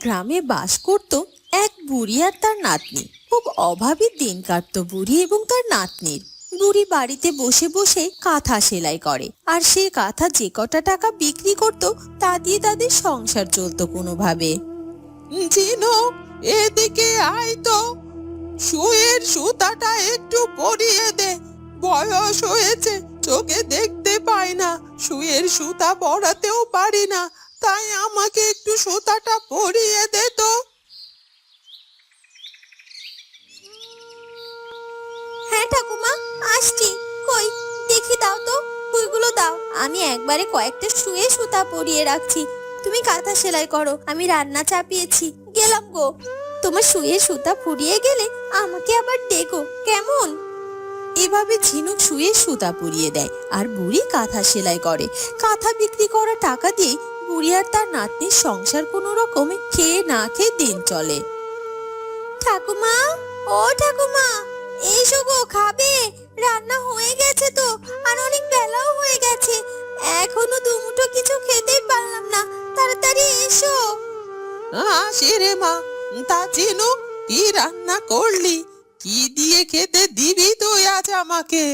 গ্রামে বাস করত এক বুড়ি আর তার নাতনি। খুব অভাবী দিন কাটতো বুড়ি এবং তার নাতনির। বুড়ি বাড়িতে বসে বসে কাঁথা সেলাই করে আর সে কাঁথা যে কটা টাকা বিক্রি করত তা দিয়ে তাদের সংসার চলতো কোনোভাবে। চিনো এদিকে আয় তো। সুতাটা একটু পরিয়ে দে। বয়স হয়েছে, চোখে দেখতে পাই না। শুয়ের সুতা পরাতেও পারি না। তাই আমাকে একটু সুতাটা পরিয়ে দে তো। হ্যাঁ ঠাকুমা আসছি। কই দেখি দাও তো ফুলগুলো দাও। আমি একবারে কয়েকটা শুয়ে সুতা পরিয়ে রাখছি। তুমি কাঁথা সেলাই করো আমি রান্না চাপিয়েছি। গেলাম গো। তোমার শুয়ে সুতা ফুরিয়ে গেলে আমাকে আবার ডেকো কেমন? এভাবে ঝিনুক শুয়ে সুতা পুড়িয়ে দেয় আর বুড়ি কাঁথা সেলাই করে। কাঁথা বিক্রি করা টাকা দিয়ে বুড়ি আর তার নাতনির সংসার কোনো রকমে খেয়ে না খেয়ে দিন চলে। ঠাকুমা, ও ঠাকুমা, এসো গো, খাবে? রান্না হয়ে গেছে তো, আর অনেক বেলাও হয়ে গেছে। এখনও দুমুঠো কিছু খেতেই পারলাম না, তাড়াতাড়ি এসো। আসি রে মা, তা চিনো, কি রান্না করলি? কি দিয়ে খেতে দিবি তুই আজ আমাকে?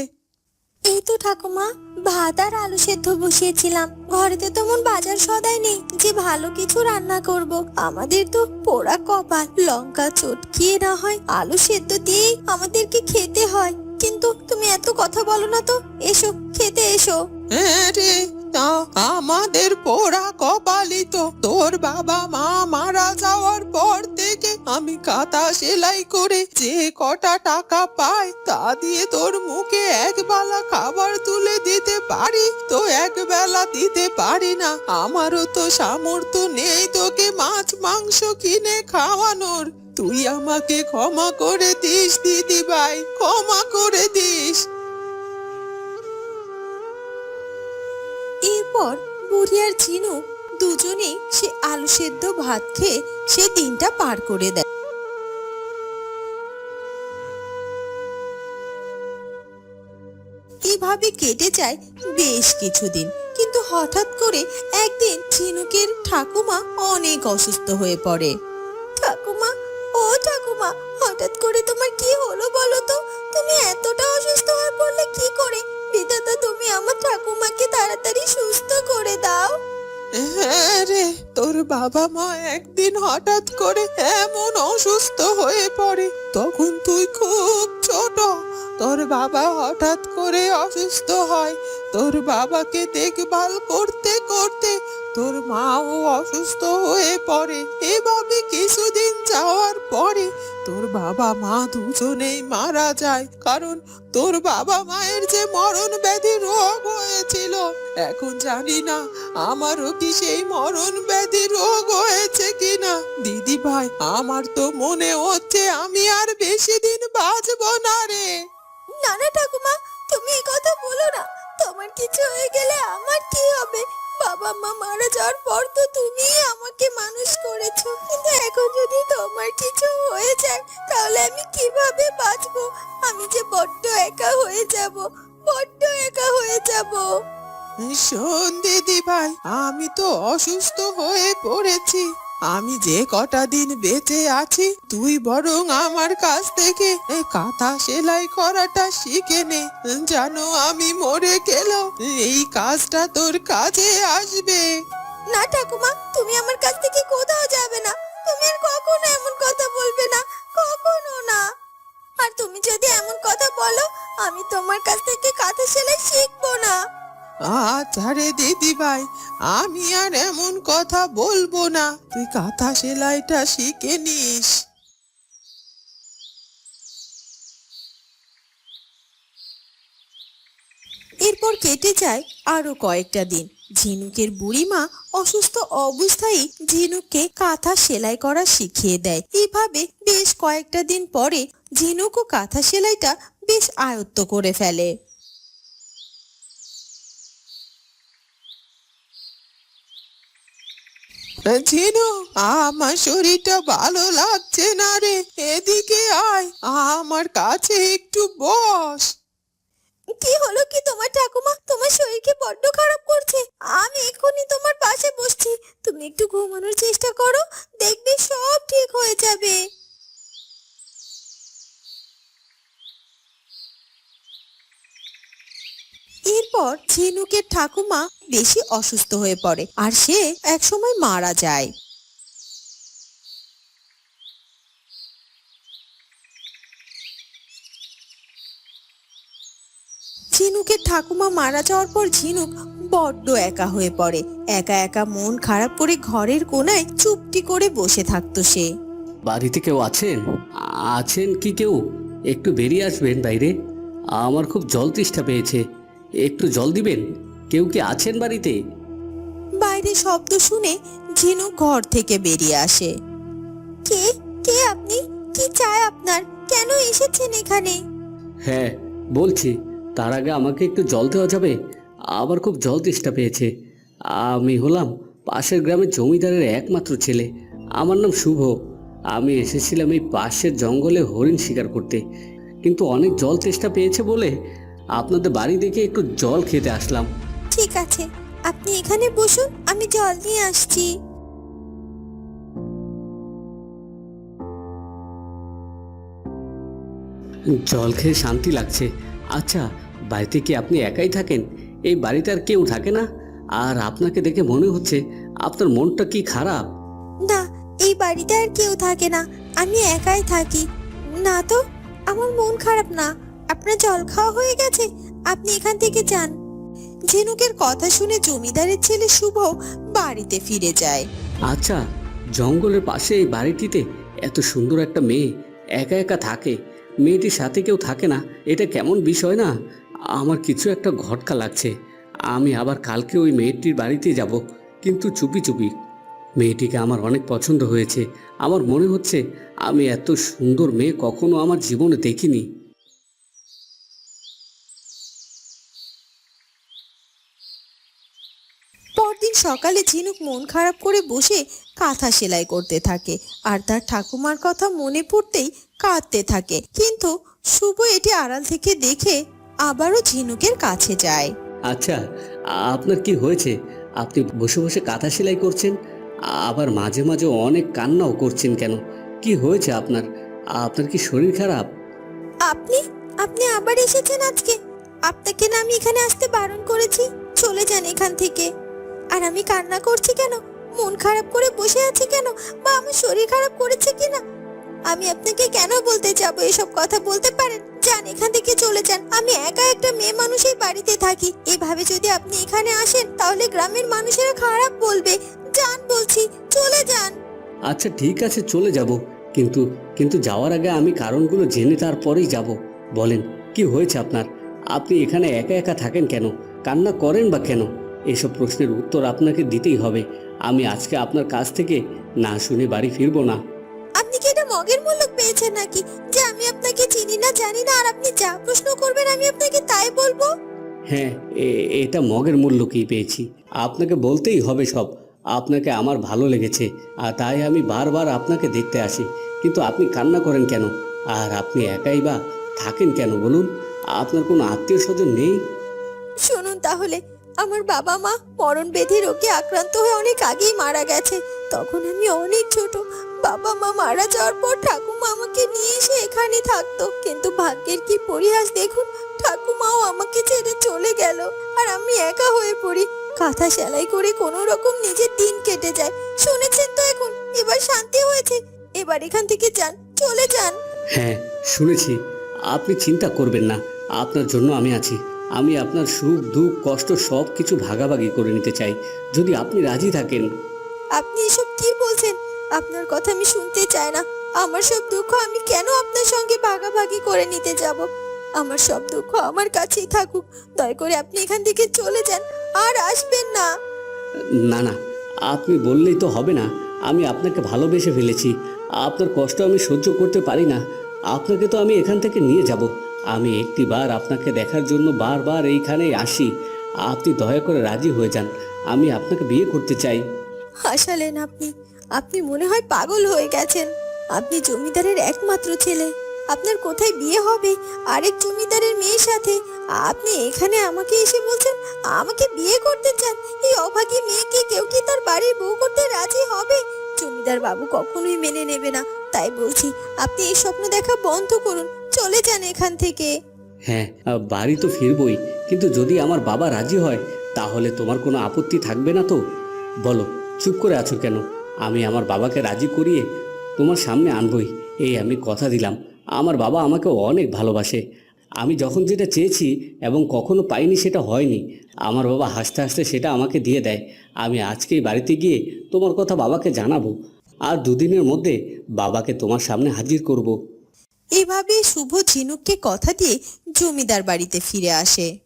এই তো ঠাকুমা, ভাত আর আলু সেদ্ধ বসিয়েছিলাম। ঘরেতে তেমন বাজার সদাই নেই যে ভালো কিছু রান্না করব। আমাদের তো পোড়া কপাল, লঙ্কা চটকিয়ে না হয়, আলু সেদ্ধ দিয়েই আমাদেরকে খেতে হয়। কিন্তু তুমি এত কথা বলো না তো, এসো, খেতে এসো। হ্যাঁ রে তা আমাদের পোড়া কপালই তো তোর বাবা মা মারা যাওয়ার পর থেকে আমি কাঁথা সেলাই করে যে কটা টাকা পাই তা দিয়ে তোর মুখে একবেলা খাবার তুলে দিতে পারি? তো একবেলা দিতে পারি না। আমারও তো সামর্থ্য নেই তোকে মাছ, মাংস কিনে খাওয়ানোর। তুই আমাকে ক্ষমা করে দিস দিদি ভাই ক্ষমা করে দিস। এরপর বুড়ি আর ঝিনুক দুজনে সে আলু সেদ্ধ ভাত খেয়ে সে দিনটা পার করে দেয়। এভাবে কেটে যায় বেশ কিছুদিন, কিন্তু হঠাৎ করে একদিন ঝিনুকের ঠাকুমা অনেক অসুস্থ হয়ে পড়ে। ঠাকুমা, ও ঠাকুমা, হঠাৎ করে তোমার কি হলো বলো তো? তুমি এতটা অসুস্থ হয়ে পড়লে কি করে? তুমি আমার ঠাকুমাকে তাড়াতাড়ি সুস্থ করে দাও। হ্যাঁ রে, তোর বাবা মা একদিন হঠাৎ করে এমন অসুস্থ হয়ে পড়ে, তখন তুই খুব ছোট। তোর বাবা হঠাৎ করে অসুস্থ হয়, তোর বাবাকে দেখভাল করতে করতে তোর মাও অসুস্থ হয়ে পড়ে। এভাবে কিছুদিন যাওয়ার পরে তোর বাবা মা দুজনেই মারা যায়, কারণ তোর বাবা মায়ের যে মরণ ব্যাধি রোগ হয়েছিল, এখন জানি না আমারও কি সেই মরণ ব্যাধি রোগ হয়েছে কিনা। দিদি ভাই, আমার তো মনে হচ্ছে আমি আর বেশি দিন বাঁচবো না রে। না না ঠাকুমা, তুমি এই কথা বলো না। তোমার কিছু হয়ে গেলে আমার কি হবে? বাবা মা মারা যাওয়ার পর তো তুমি আমাকে মানুষ করেছ। কিন্তু এখন যদি তোমার কিছু হয়ে যায়, তাহলে আমি কীভাবে বাঁচবো? আমি যে বড্ড একা হয়ে যাব, বড্ড একা হয়ে যাব। শোন দিদি ভাই আমি তো অসুস্থ হয়ে পড়েছি। আমি যে কটা দিন বেঁচে আছি, তুই বরং আমার কাছ থেকে কাঁথা সেলাই করাটা শিখে নে। জানো আমি মরে গেলেও এই কাজটা তোর কাজে আসবে। না ঠাকুমা, তুমি আমার কাছ থেকে কোথাও যাবে না। তুমি আর কখনো এমন কথা বলবে না, কখনো না। আর তুমি যদি এমন কথা বলো, আমি তোমার কাছ থেকে কাঁথা সেলাই শিখব না। আচ্ছা আমি আর এমন কথা বলব না। তুই কাঁথা সেলাইটা শিখে নিস। এরপর কেটে যায় আরও কয়েকটা দিন। ঝিনুকের বুড়িমা অসুস্থ অবস্থায় ঝিনুককে কাঁথা সেলাই করা শিখিয়ে দেয়। এভাবে বেশ কয়েকটা দিন পরে ঝিনুকও কাঁথা সেলাইটা বেশ আয়ত্ত করে ফেলে। ঝিনু আমার শরীরটা ভালো লাগছে না রে। এদিকে আয়, আমার কাছে একটু বস। কি হলো কি তোমার ঠাকুমা? তোমার শরীরকে বড্ড খারাপ করছে। আমি এখনই তোমার পাশে বসছি। তুমি একটু ঘুমানোর চেষ্টা করো, দেখবে পর ঝিনুকের ঠাকুমা বেশি অসুস্থ হয়ে পড়ে আর সে একসময় মারা যায়। ঝিনুকের ঠাকুমা মারা যাওয়ার পর ঝিনুক বড্ড একা হয়ে পড়ে। একা একা মন খারাপ করে ঘরের কোনায় চুপটি করে বসে থাকতো সে। বাড়িতে কেউ আছেন? আছেন কি কেউ? একটু বেরিয়ে আসবেন বাইরে। আমার খুব জল তৃষ্ঠা পেয়েছে। একটু জল দিবেন? কেউ কি আছেন বাড়িতে? বাইরে শব্দ শুনে ঝিনু ঘর থেকে বেরিয়ে আসে। কে? কে আপনি? কি চাই আপনার? কেন এসেছেন এখানে? হ্যাঁ বলছি তার আগে আমাকে একটু জল দেওয়া যাবে। আমার খুব জল তৃষ্ঠা পেয়েছে। আমি হলাম পাশের গ্রামের জমিদারের একমাত্র ছেলে। আমার নাম শুভ। আমি এসেছিলাম এই পাশের জঙ্গলে হরিণ শিকার করতে। কিন্তু অনেক জল তেষ্টা পেয়েছে বলে আপনাদের বাড়ি দেখে একটু জল খেতে আসলাম। ঠিক আছে আপনি এখানে বসুন আমি জল নিয়ে আসছি। জল খেয়ে শান্তি লাগছে। আচ্ছা বাড়িতে কি আপনি একাই থাকেন? এই বাড়িতে আর কেউ থাকে না? আর আপনাকে দেখে মনে হচ্ছে আপনার মনটা কি খারাপ? না এই বাড়িতে আর কেউ থাকে না আমি একাই থাকি। না তো আমার মন খারাপ না। আপনার জল খাওয়া হয়ে গেছে? আপনি এখান থেকে যান। ঝিনুকের কথা শুনে জমিদারের ছেলে শুভ বাড়িতে ফিরে যায়। আচ্ছা জঙ্গলের পাশে এই বাড়িটিতে এত সুন্দর একটা মেয়ে একা একা থাকে, মেয়েটির সাথে কেউ থাকে না, এটা কেমন বিষয় না? আমার কিছু একটা ঘটকা লাগছে। আমি আবার কালকে ওই মেয়েটির বাড়িতে যাব, কিন্তু চুপি চুপি। মেয়েটিকে আমার অনেক পছন্দ হয়েছে। আমার মনে হচ্ছে আমি এত সুন্দর মেয়ে কখনো আমার জীবনে দেখিনি। সকালে ঝিনুক মন খারাপ করে বসে কাঁথা সেলাই করতে থাকে আর তার ঠাকুমার কথা মনে পড়তেই কাঁদতে থাকে। কিন্তু শুভ এটি আড়াল থেকে দেখে আবারও ঝিনুকের কাছে যায়। আচ্ছা আপনার কি হয়েছে? আপনি বসে বসে কাঁথা সেলাই করছেন আবার মাঝে মাঝে অনেক কান্নাও করছেন কেন? কি হয়েছে আপনার? আপনার কি শরীর খারাপ? আপনি আপনি আবার এসেছেন আজকে। আপনাকে না আমি এখানে আসতে বারণ করেছি? চলে যান এখান থেকে। আর আমি কান্না করছি কেন? মন খারাপ করে বসে আছি কেন? বা আমার শরীর খারাপ করেছে কিনা? আমি আপনাকে কেন বলতে যাব এসব কথা বলতে পারেন? যান, এখান থেকে চলে যান। আমি একা একটা মেয়ে মানুষের বাড়িতে থাকি। এভাবে যদি আপনি এখানে আসেন, তাহলে গ্রামের মানুষেরা খারাপ বলবে। যান, বলছি, চলে যান। আচ্ছা ঠিক আছে, চলে যাব। কিন্তু কিন্তু যাওয়ার আগে আমি কারণগুলো জেনে তারপরেই যাব। বলেন, কি হয়েছে আপনার? আপনি এখানে একা একা থাকেন কেন? কান্না করেন বা কেন? এসব প্রশ্নের উত্তর আপনাকে দিতেই হবে। আমি আজকে আপনার কাছ থেকে না শুনে বাড়ি ফিরবো না। আপনি কি এটা মগের মূল্য পেয়েছেন নাকি? যে আমি আপনাকে চিনি না জানি না আর আপনি যা প্রশ্ন করবেন আমি আপনাকে তাই বলব। হ্যাঁ এটা মগের মূল্য কি পেয়েছি। আপনাকে বলতেই হবে সব। আপনাকে আমার ভালো লেগেছে আর তাই আমি বারবার আপনাকে দেখতে আসি। কিন্তু আপনি কান্না করেন কেন? আর আপনি একাই বা থাকেন কেন বলুন? আপনার কোনো আত্মীয় স্বজন নেই? শুনুন তাহলে আমার বাবা মা মরণ ব্যাধি রোগে আক্রান্ত হয়ে অনেক আগেই মারা গেছে। তখন আমি অনেক ছোট। বাবা মা মারা যাওয়ার পর ঠাকুমা আমাকে নিয়ে এসে এখানে থাকতো। কিন্তু ভাগ্যের কি পরিহাস দেখুন, ঠাকুমাও আমাকে ছেড়ে চলে গেল আর আমি একা হয়ে পড়ি। কাঁথা সেলাই করে কোনো রকম নিজের দিন কেটে যায়। শুনেছেন তো এখন, এবার শান্তি হয়েছে। এবার এখান থেকে যান, চলে যান। হ্যাঁ শুনেছি। আপনি চিন্তা করবেন না, আপনার জন্য আমি আছি। আমি আপনার সুখ দুঃখ কষ্ট সব কিছু ভাগাভাগি করে নিতে চাই। যদি আপনি রাজি থাকেন। আপনি এসব কি বলছেন? আপনার কথা আমি শুনতে চাই না। আমার সব দুঃখ আমি কেন আপনার সঙ্গে ভাগাভাগি করে নিতে যাব? আমার সব দুঃখ আমার কাছেই থাকুক। দয়া করে আপনি এখান থেকে চলে যান। আর আসবেন না। না না আপনি বললেই তো হবে না। আমি আপনাকে ভালোবেসে ফেলেছি। আপনার কষ্ট আমি সহ্য করতে পারি না। আপনাকে তো আমি এখান থেকে নিয়ে যাব। আমি একটিবার আপনাকে দেখার জন্য বারবার এইখানে আসি। আপনি দয়া করে রাজি হয়ে যান। আমি আপনাকে বিয়ে করতে চাই। হাসালেন আপনি। আপনি মনে হয় পাগল হয়ে গেছেন। আপনি জমিদারের একমাত্র ছেলে। আপনার কোথায় বিয়ে হবে? আরেক জমিদারের মেয়ের সাথে। আপনি এখানে আমাকে এসে বলছেন, আমাকে বিয়ে করতে চান। এই অভাগী মেয়েকে কেউ কি তার বাড়ির বউ করতে রাজি হবে? জমিদার বাবু কখনোই মেনে নেবে না। তাই বলছি, আপনি এই স্বপ্ন দেখা বন্ধ করুন। চলে যান এখান থেকে। হ্যাঁ বাড়ি তো ফিরবই। কিন্তু যদি আমার বাবা রাজি হয়, তাহলে তোমার কোনো আপত্তি থাকবে না তো? বলো, চুপ করে আছো কেন? আমি আমার বাবাকে রাজি করিয়ে তোমার সামনে আনবই। এই আমি কথা দিলাম। আমার বাবা আমাকে অনেক ভালোবাসে। আমি যখন যেটা চেয়েছি এবং কখনো পাইনি সেটা হয়নি। আমার বাবা হাসতে হাসতে সেটা আমাকে দিয়ে দেয়। আমি আজকেই বাড়িতে গিয়ে তোমার কথা বাবাকে জানাব। আর দুদিনের মধ্যে বাবাকে তোমার সামনে হাজির করব। এভাবে শুভ ঝিনুককে কথা দিয়ে জমিদার বাড়িতে ফিরে আসে।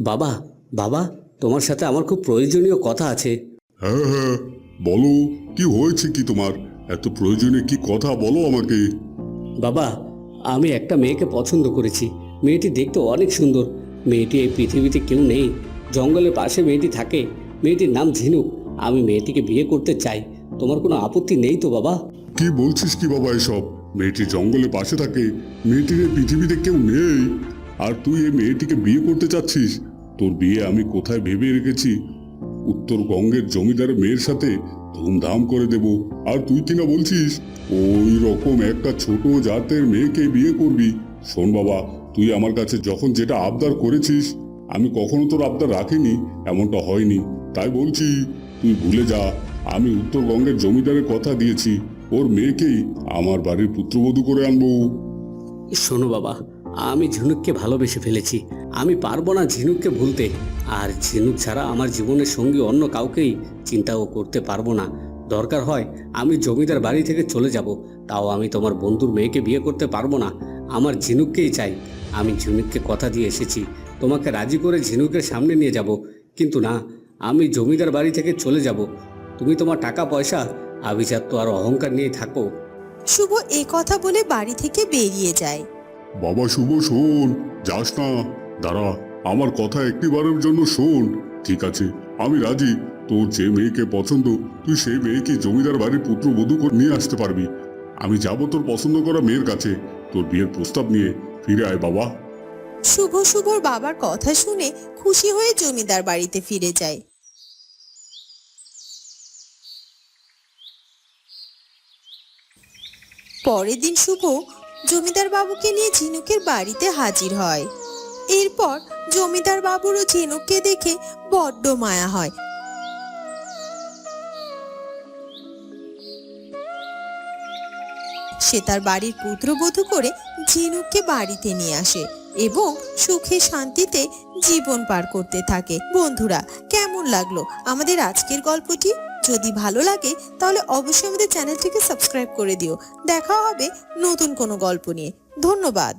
বাবা বাবা তোমার সাথে আমার খুব প্রয়োজনীয় কথা আছে। হ্যাঁ হ্যাঁ বলো কি হয়েছে কি তোমার? এত প্রয়োজনীয় কি কথা বলো আমাকে। বাবা আমি একটা মেয়েকে পছন্দ করেছি। মেয়েটি দেখতে অনেক সুন্দর। মেয়েটি এই পৃথিবীতে কেউ নেই। জঙ্গলের পাশে মেয়েটি থাকে। মেয়েটির নাম ঝিনুক। আমি মেয়েটিকে বিয়ে করতে চাই। তোমার কোনো আপত্তি নেই তো বাবা? কি বলছিস কি বাবা এসব? মেয়েটি জঙ্গলে পাশে থাকে। মেয়েটির পৃথিবীতে কেউ নেই। আর তুই এই মেয়েটিকে বিয়ে করতে চাচ্ছিস? তোর বিয়ে আমি কোথায় ভেবে রেখেছি? উত্তরবঙ্গের জমিদারের মেয়ের সাথে ধুমধাম করে দেব। আর তুই কিনা বলছিস? ওই রকম একটা ছোট জাতের মেয়েকে বিয়ে করবি। শোন বাবা, তুই আমার কাছে যখন যেটা আবদার করেছিস, আমি কখনো তোর আবদার রাখিনি, এমনটা হয়নি। তাই বলছি, তুই ভুলে যা। আমি উত্তরবঙ্গের জমিদারের কথা দিয়েছি। ওর মেয়েকেই আমার বাড়ির পুত্রবধূ করে আনব। শোনো বাবা, আমি ঝিনুককে ভালোবেসে ফেলেছি। আমি পারব না ঝিনুককে ভুলতে। আর ঝিনুক ছাড়া আমার জীবনের সঙ্গী অন্য কাউকেই চিন্তাও করতে পারব না। দরকার হয় আমি জমিদার বাড়ি থেকে চলে যাব। তাও আমি তোমার বন্ধুর মেয়েকে বিয়ে করতে পারব না। আমার ঝিনুককেই চাই। আমি ঝিনুককে কথা দিয়ে এসেছি। তোমাকে রাজি করে ঝিনুকের সামনে নিয়ে যাব। কিন্তু না, আমি জমিদার বাড়ি থেকে চলে যাব। তুমি তোমার টাকা পয়সা আভিজাত্য আর অহংকার নিয়ে থাকো। শুভ এ কথা বলে বাড়ি থেকে বেরিয়ে যায়। বাবা শুভ শোন যাস না। দাঁড়া আমার কথা একটিবারের জন্য শোন। ঠিক আছে আমি রাজি। তোর যে মেয়েকে পছন্দ তুই সেই মেয়েকে জমিদার বাড়ির পুত্র পুত্রবধূ করে নিয়ে আসতে পারবি। আমি যাব তোর পছন্দ করা মেয়ের কাছে। তোর বিয়ের প্রস্তাব নিয়ে ফিরে আয় বাবা। শুভ শুভর বাবার কথা শুনে খুশি হয়ে জমিদার বাড়িতে ফিরে যায়। পরের দিন শুভ জমিদার বাবুকে নিয়ে ঝিনুকের বাড়িতে হাজির হয়। এরপর জমিদার বাবুরও ঝিনুককে দেখে বড্ড মায়া হয়। সে তার বাড়ির পুত্রবধূ করে ঝিনুককে বাড়িতে নিয়ে আসে এবং সুখে শান্তিতে জীবন পার করতে থাকে। বন্ধুরা, কেমন লাগল আমাদের আজকের গল্পটি? যদি ভালো লাগে, তাহলে অবশ্যই আমাদের চ্যানেলটিকে সাবস্ক্রাইব করে দিও। দেখা হবে নতুন কোনো গল্প নিয়ে। ধন্যবাদ।